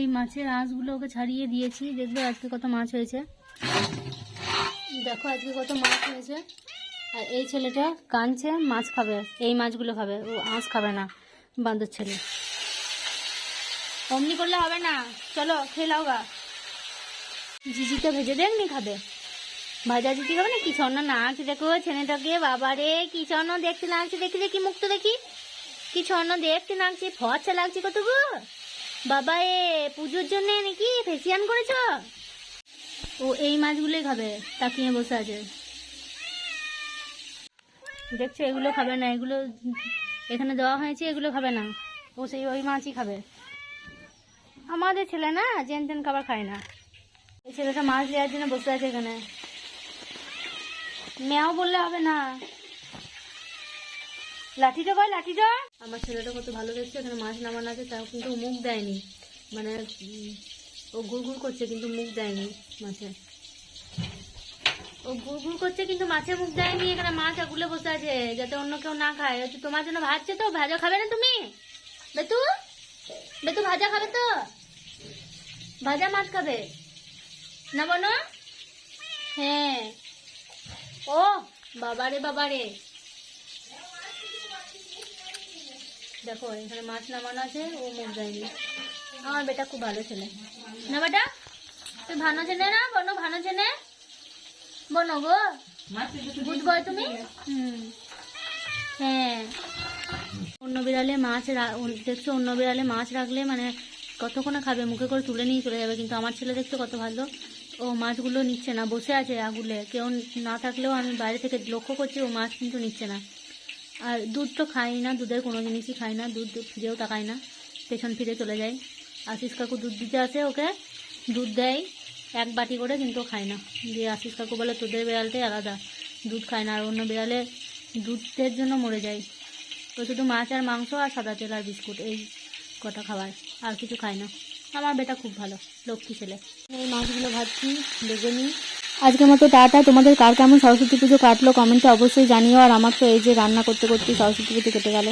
এই মাছের আঁশগুলো ওকে ছাড়িয়ে দিয়েছি। দেখবে আজকে কত মাছ হয়েছে। দেখো আজকে কত মাছ হয়েছে। আর এই ছেলেটা কাঁদছে, মাছ খাবে। এই মাছগুলো খাবে। ও আঁশ খাবে না বান্দর ছেলে। অমনি করলে হবে না। চলো, খেয়ে লাও গা। জিজিকে ভেজে দেখনি খাবে। ভাজা জিজি খাবে না? কি স্বর্ণ নাচ দেখো, ছেলেটাকে বাবারে কি স্বর্ণ দেখতে লাগছে, দেখি দেখি মুখ তো দেখি। কি স্বর্ণ দেখতে লাগছে, ফর্সা লাগছে কত গো বাবা, এ পুজোর জন্য নাকি ফেসিয়ান করেছ? ও, এই মাছগুলোই খাবে তাকিয়ে বসে আছে। দেখছ, এগুলো খাবে না, এগুলো এখানে দেওয়া হয়েছে, এগুলো খাবে না। ও সেই ওই মাছই খাবে। আমাদের ছেলে না, জেন তেন খাবার খায় না। এই ছেলেটা মাছ দেওয়ার জন্য বসে আছে এখানে। মেয়াও বললে হবে না। লাঠিটা কয় লাঠিটা আমার ছেলেটা কত ভালো দেখছে এখানে মাছ নামানো আছে তাও কিন্তু মুখ দেয়নি। মানে ও ঘুর ঘুর করছে কিন্তু মুখ দেয়নি মাছে। ও ঘুর ঘুর করছে কিন্তু মাছে মুখ দেয়নি এখানে মাছ আগুলে বসে আছে যাতে অন্য কেউ না খায়। হচ্ছে তোমার জন্য ভাজছে তো ভাজা খাবে না তুমি? বেতু? বেতু ভাজা খাবে তো? ভাজা মাছ খাবে? না বলো? হ্যাঁ। ও বাবারে বাবারে। দেখো, এখানে মাছ নামানো আছে, ও মুখ দেয়নি। আমার বেটা খুব ভালো ছেলে। না বেটা, তুই ভালো ছেলে না? বনো ভালো ছেলে? বনো গো। বুঝব তুমি? হ্যাঁ। অন্য বিড়ালে মাছ দেখছ, অন্য বিড়ালে মাছ রাখলে মানে কতক্ষণে খাবে? মুখে করে তুলে নিয়ে চলে যাবে। কিন্তু আমার ছেলে দেখছ কত ভালো। ও মাছগুলো নিচ্ছে না, বসে আছে আগুলে। কেউ না থাকলেও আমি বাইরে থেকে লক্ষ্য করছি, ও মাছ কিন্তু নিচ্ছে না। আর দুধ তো খাই না, দুধের কোনো জিনিসই খাই না, দুধ ফিরেও তাকাই না পেছন ফিরে চলে যাই। আশিস কাকু দুধ দিতে আসে ওকে, দুধ দেয়, এক বাটি করে কিন্তু খায় না। দিয়ে আশিস কাকু বলে, তোদের বিড়ালটাই আলাদা, দুধ খায় না, আর অন্য বিড়ালে দুধের জন্য মরে যায় তো শুধু মাছ আর মাংস আর সাদা তেল আর বিস্কুট, এই কটা খাবার, আর কিছু খায় না। আমার বেটা খুব ভালো, লক্ষ্মী ছেলে। এই মাছগুলো ভাবছি বেগে নিই আজকের মতো টাটা। তোমাদের কার কেমন সরস্বতী পুজো কাটলো কমেন্টে অবশ্যই জানিও। আর আমার তো এই যে রান্না করতে করতে সরস্বতী পুজো কেটে গেল।